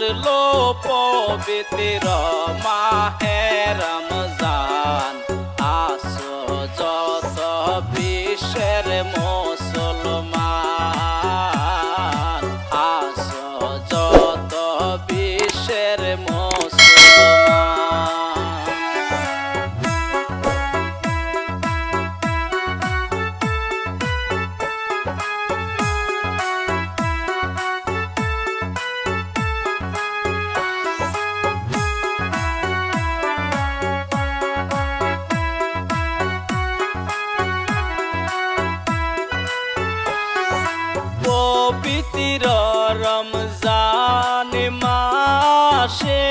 আসলো পবিত্র মাহে রমজান। পবিত্র রমজান মাসে।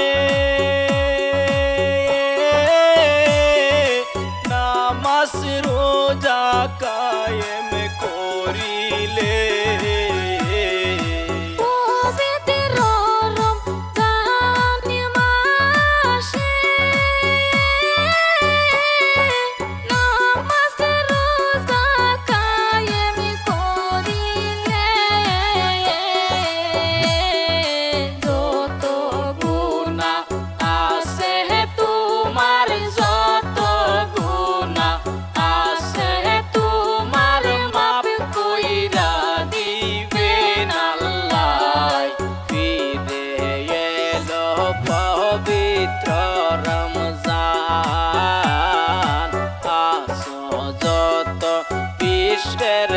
নামাজ রোজা কা stared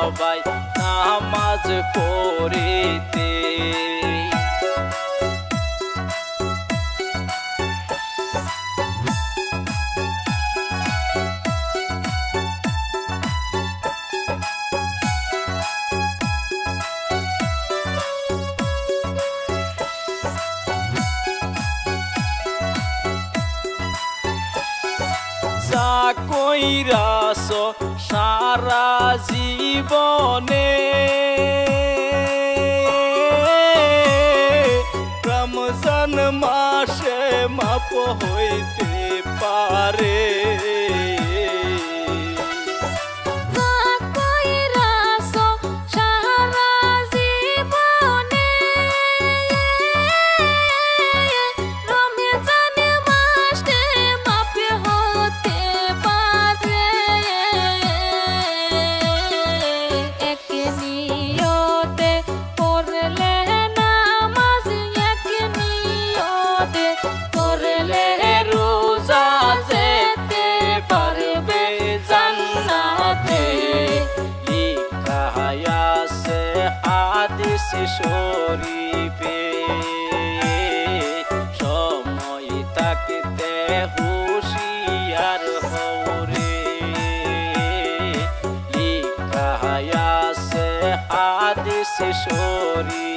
সবাই নামাজ পড়িতে। coiraço সারা জীবনে। আছে শরীর।